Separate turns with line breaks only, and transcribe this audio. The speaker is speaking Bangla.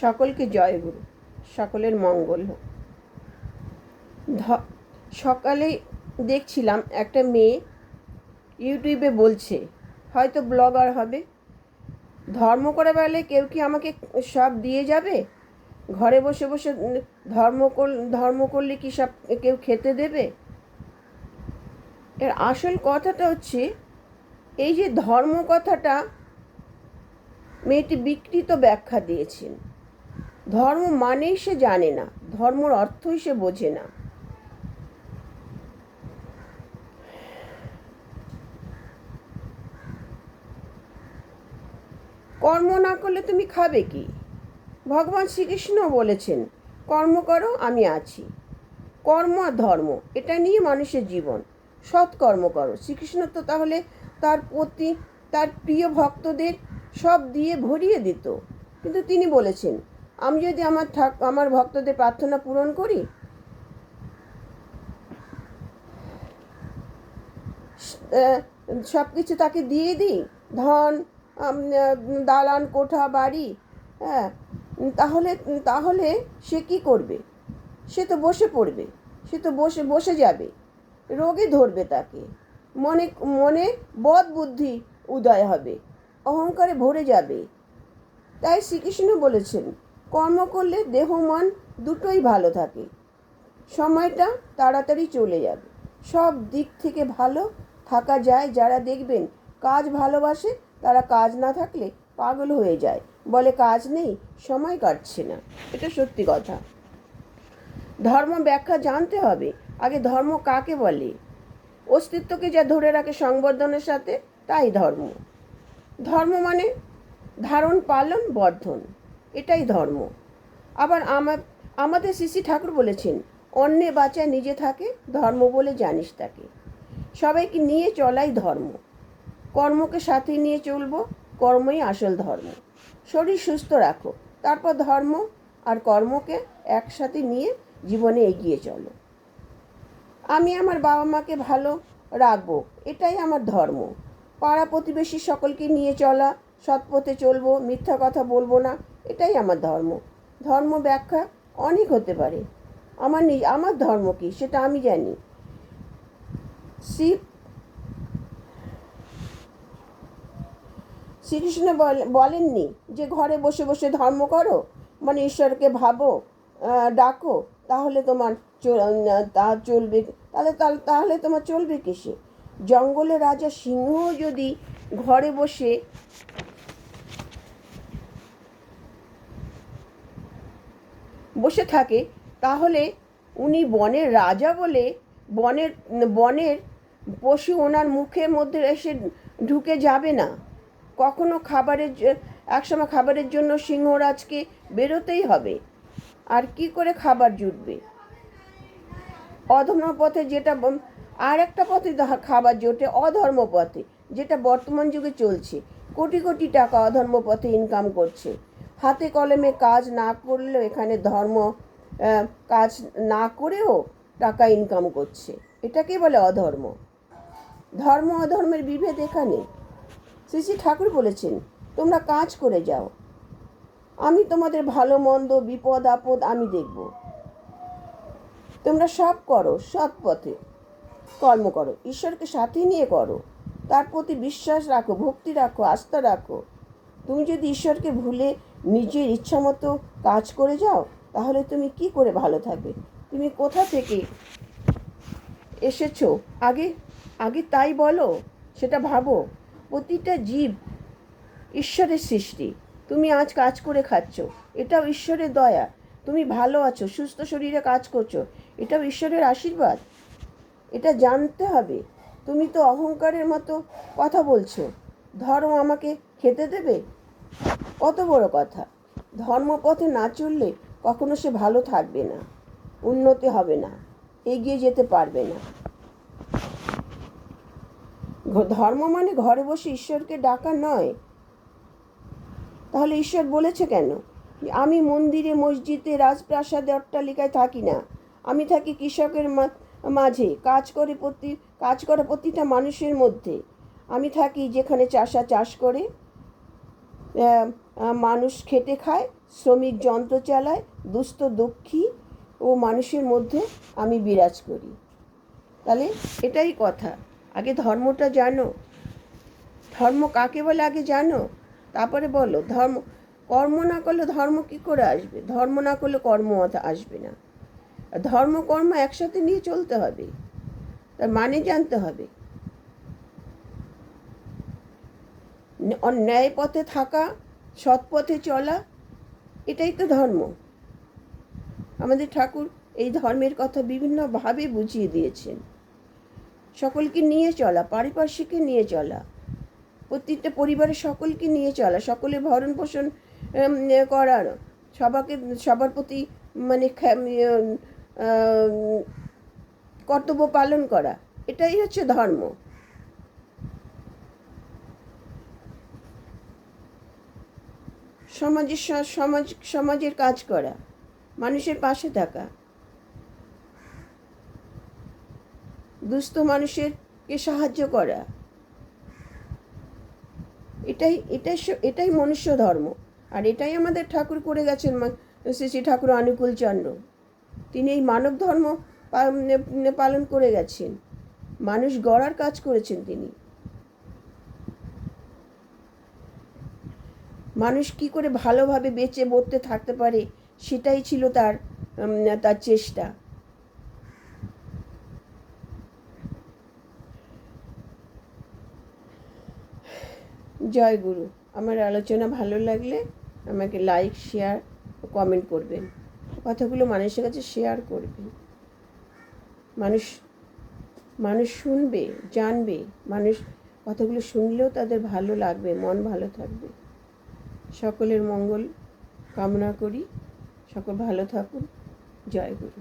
সকলকে জয়গুরু সকলের মঙ্গল হোক। সকালে দেখছিলাম একটা মেয়ে ইউটিউবে বলছে, হয়তো ব্লগার হবে। ধর্ম করে বেড়ালে কেউ কি আমাকে সব দিয়ে যাবে? ঘরে বসে বসে ধর্ম ধর্ম করলে কি সব কেউ খেতে দেবে? এর আসল কথাটা হচ্ছে, এই যে ধর্ম কথাটা মেয়েটি বিকৃত ব্যাখ্যা দিয়েছেন। ধর্ম মানেই সে জানে না, ধর্মর অর্থই সে বোঝে না। কর্ম না করলে তুমি খাবে কি? ভগবান শ্রীকৃষ্ণ বলেছেন, কর্ম করো, আমি আছি। কর্ম আর ধর্ম, এটা নিয়ে মানুষের জীবন। সৎ কর্ম করো। শ্রীকৃষ্ণ তো তাহলে তার প্রতি তার প্রিয় ভক্তদের সব দিয়ে ভরিয়ে দিত। কিন্তু তিনি বলেছেন আমি যদি আমার ঠাক আমার ভক্তদের প্রার্থনা পূরণ করি? সব কিছু তাকে দিয়ে দিই। ধন দালান, কোঠা, বাড়ি হ্যাঁ তাহলে তাহলে সে কি করবে? সে তো বসে পড়বে, সে তো বসে বসে যাবে। রোগে ধরবে তাকে। মনে মনে বদ বুদ্ধি উদয় হবে। অহংকারে ভরে যাবে। তাই শ্রীকৃষ্ণ বলেছেন কর্ম করলে দেহ মন দুটোই ভালো থাকে। সময়টা তাড়াতাড়ি চলে যাবে। সব দিক থেকে ভালো থাকা যায়। যারা দেখবেন কাজ ভালোবাসে, তারা কাজ না থাকলে পাগল হয়ে যায়। বলে কাজ নেই, সময় কাটছে না। এটা সত্যি কথা। ধর্ম ব্যাখ্যা জানতে হবে। আগে ধর্ম কাকে বলে? অস্তিত্বকে যা ধরে রাখে সংবর্ধনের সাথে, তাই ধর্ম। ধর্ম মানে ধারণ, পালন, বর্ধন। এটাই ধর্ম। আবার আমাদের শ্রী শ্রী ঠাকুর বলেছেন, অন্যে বাঁচায় নিজে থাকে, ধর্ম বলে জানিস তাকে। সবাইকে নিয়ে চলাই ধর্ম। কর্মকে সাথে নিয়ে চলবো, কর্মই আসল ধর্ম। শরীর সুস্থ রাখো, তারপর ধর্ম আর কর্মকে একসাথে নিয়ে জীবনে এগিয়ে চলো। আমি আমার বাবা মাকে ভালো রাখব, এটাই আমার ধর্ম। পাড়া প্রতিবেশী সকলকে নিয়ে চলা সৎ পথে চলবো, মিথ্যা কথা বলব না, এটাই আমার ধর্ম। ধর্ম ব্যাখ্যা অনেক হতে পারে। আমার নিজ আমার ধর্ম কি সেটা আমি জানি। শিব শ্রীকৃষ্ণ বল- বলেননি যে ঘরে বসে বসে ধর্ম করো মানে ঈশ্বরকে ভাবো ডাকো, তাহলে তোমার তা চলবে। তাহলে তাহলে- তাহলে তোমার চলবে কিসে? জঙ্গলে রাজা সিংহ যদি ঘরে বসে বসে থাকে, তাহলে উনি বনের রাজা বলে বনের বনের পশু ওনার মুখের মধ্যে এসে ঢুকে যাবে না। কখনো খাবারের একসময় খাবারের জন্য সিংহরাজকে বেরোতেই হবে। আর কি করে খাবার জুটবে? অধর্ম পথে যেটা আর একটা পথে খাবার জোটে অধর্ম পথে যেটা বর্তমান যুগে চলছে। কোটি কোটি টাকা অধর্ম পথে ইনকাম করছে। হাতে কলমে কাজ না করলেও এখানে ধর্ম কাজ না করেও টাকা ইনকাম করছে। এটাকে বলে অধর্ম। ধর্ম অধর্মের বিভেদ এখানে। শ্রী শ্রী ঠাকুর বলেছেন, তোমরা কাজ করে যাও। আমি তোমাদের ভালো, মন্দ, বিপদ, আপদ আমি দেখব। তোমরা সব করো, সৎ পথে কর্ম করো। ঈশ্বরকে সাথে নিয়ে করো। তার প্রতি বিশ্বাস রাখো, ভক্তি রাখো, আস্থা রাখো। তুমি যদি ঈশ্বরকে ভুলে নিজের ইচ্ছা মতো কাজ করে যাও, তাহলে তুমি কি করে ভালো থাকবে? তুমি কোথা থেকে এসেছ? আগে আগে তাই বলো, সেটা ভাবো। প্রতিটা জীব ঈশ্বরের সৃষ্টি। তুমি আজ কাজ করে খাচ্ছ, এটাও ঈশ্বরের দয়া। তুমি ভালো আছো, সুস্থ শরীরে কাজ করছ, এটাও ঈশ্বরের আশীর্বাদ। এটা জানতে হবে। তুমি তো অহংকারের মতো কথা বলছো। ধর্ম আমাকে খেতে দেবে? কত বড় কথা। ধর্মপথে না চললে কখনো সে ভালো থাকবে না, উন্নতি হবে না, এগিয়ে যেতে পারবে না। ধর্ম মানে ঘরে বসে ঈশ্বরকে ডাকা নয়। তাহলে ঈশ্বর বলেছে কেন? আমি মন্দিরে, মসজিদে, রাজপ্রাসাদে অট্টালিকায় থাকি না। আমি থাকি কৃষকের মাঝে, কাজ করে প্রতি কাজ করা প্রতিটা মানুষের মধ্যে। আমি থাকি যেখানে চাষা চাষ করে মানুষ খেটে খায়, শ্রমিক যন্ত্র চালায়, দুস্থ দুঃখী ও মানুষের মধ্যে আমি বিরাজ করি। তাহলে এটাই কথা। আগে ধর্মটা জানো। ধর্ম কাকে বলে আগে জানো? তারপরে বলো, ধর্ম, কর্ম না করলে ধর্ম কী করে আসবে? ধর্ম না করলে কর্ম আসবে না। ধর্ম কর্ম একসাথে নিয়ে চলতে হবে। তার মানে জানতে হবে। অন্যায় পথে থাকা সৎ পথে চলা, এটাই তো ধর্ম। আমাদের ঠাকুর এই ধর্মের কথা বিভিন্নভাবে বুঝিয়ে দিয়েছেন। সকলকে নিয়ে চলা পারিপার্শ্বিককে নিয়ে চলা, প্রত্যেকটা পরিবারের সকলকে নিয়ে চলা, সকলে ভরণ পোষণ করার, সবাকে, সবার প্রতি মানে কর্তব্য পালন করা, এটাই হচ্ছে ধর্ম। সমাজের সমাজ, সমাজের কাজ করা, মানুষের পাশে থাকা। দুস্থ মানুষেরকে সাহায্য করা। এটাই এটাই এটাই মনুষ্য ধর্ম। আর এটাই আমাদের ঠাকুর করে গেছেন শ্রী শ্রী ঠাকুর অনুকূল চন্দ্র। তিনি এই মানব ধর্ম পালন করে গেছেন। মানুষ গড়ার কাজ করেছেন তিনি। মানুষ কি করে ভালোভাবে বেঁচে বর্তে থাকতে পারে, সেটাই ছিল তার তার চেষ্টা। জয় গুরু। আমার আলোচনা ভালো লাগলে আমাকে লাইক শেয়ার কমেন্ট করবেন। কথাগুলো মানুষের কাছে শেয়ার করবেন। মানুষ মানুষ শুনবে, জানবে। মানুষ কথাগুলো শুনলেও তাদের ভালো লাগবে, মন ভালো থাকবে। সকলের মঙ্গল কামনা করি। সকল ভালো থাকুন। জয় গুরু।